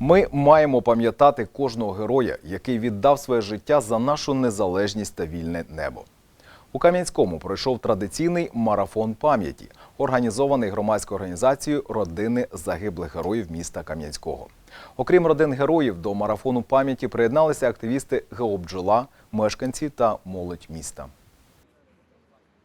Ми маємо пам'ятати кожного героя, який віддав своє життя за нашу незалежність та вільне небо. У Кам'янському пройшов традиційний марафон пам'яті, організований громадською організацією родини загиблих героїв міста Кам'янського. Окрім родин героїв, до марафону пам'яті приєдналися активісти ГО «Бджола», мешканці та молодь міста.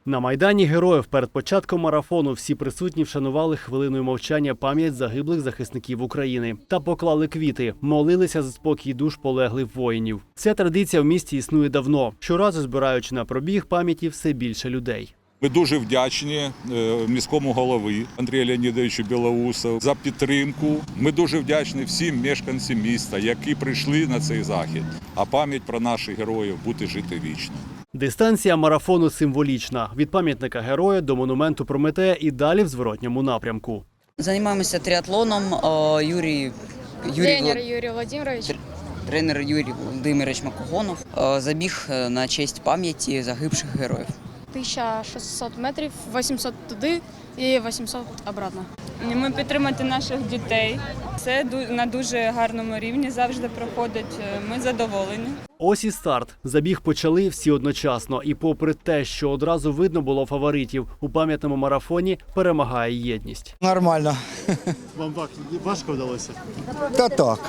На майдані героїв перед початком марафону всі присутні вшанували хвилиною мовчання пам'ять загиблих захисників України та поклали квіти, молилися за спокій душ полеглих воїнів. Ця традиція в місті існує давно. Щоразу збираючи на пробіг пам'яті все більше людей. Ми дуже вдячні е, міському голові Андрію Леонідовичу Білоусу за підтримку. Ми дуже вдячні всім мешканцям міста, які прийшли на цей захід. А пам'ять про наших героїв буде жити вічно. Дистанція марафону символічна від пам'ятника героя до монументу Прометея і далі в зворотньому напрямку. Занимаемся триатлоном. э, Юрий, Юрий Тренер Влад- Юрий Владимирович. Тр- тренер Юрій Володимирович Макогонов э, забіг э, на честь пам'яті загибших героїв. 1600 метрів, 800 туди і 800 обратно. Ми підтримати наших дітей. Це ду- на дуже гарному рівні завжди проходить. Е, Ми задоволені. Ось і старт. Забіг почали всі одночасно. І попри те, що одразу видно було фаворитів, у пам'ятному марафоні перемагає єдність. Нормально. Вам важко вдалося. Та так.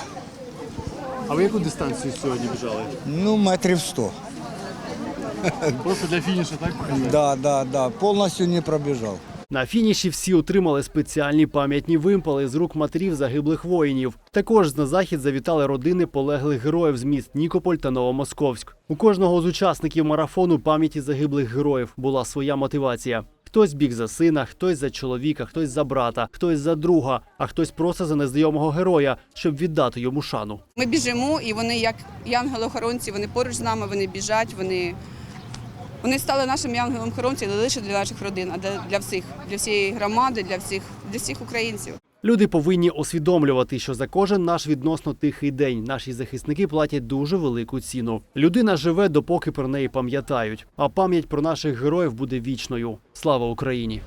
А ви яку дистанцію сьогодні біжали? Ну, метрів сто. Просто для фінішу, так? Да, да, да. Повністю не пробіжав. На фініші всі отримали спеціальні пам'ятні вимпали з рук матерів загиблих воїнів. Також на захід завітали родини полеглих героїв з міст Нікополь та Новомосковськ. У кожного з учасників марафону пам'яті загиблих героїв була своя мотивація. Хтось біг за сина, хтось за чоловіка, хтось за брата, хтось за друга, а хтось просто за незнайомого героя, щоб віддати йому шану. Ми біжимо, і вони, як янголи-охоронці, вони поруч з нами, вони біжать, вони, вони стали нашим янголом-охоронцем не лише для наших родин, а для, для всіх, для всієї громади, для всіх, для всіх українців. Люди повинні усвідомлювати, що за кожен наш відносно тихий день наші захисники платять дуже велику ціну. Людина живе, допоки про неї пам'ятають, а пам'ять про наших героїв буде вічною. Слава Україні!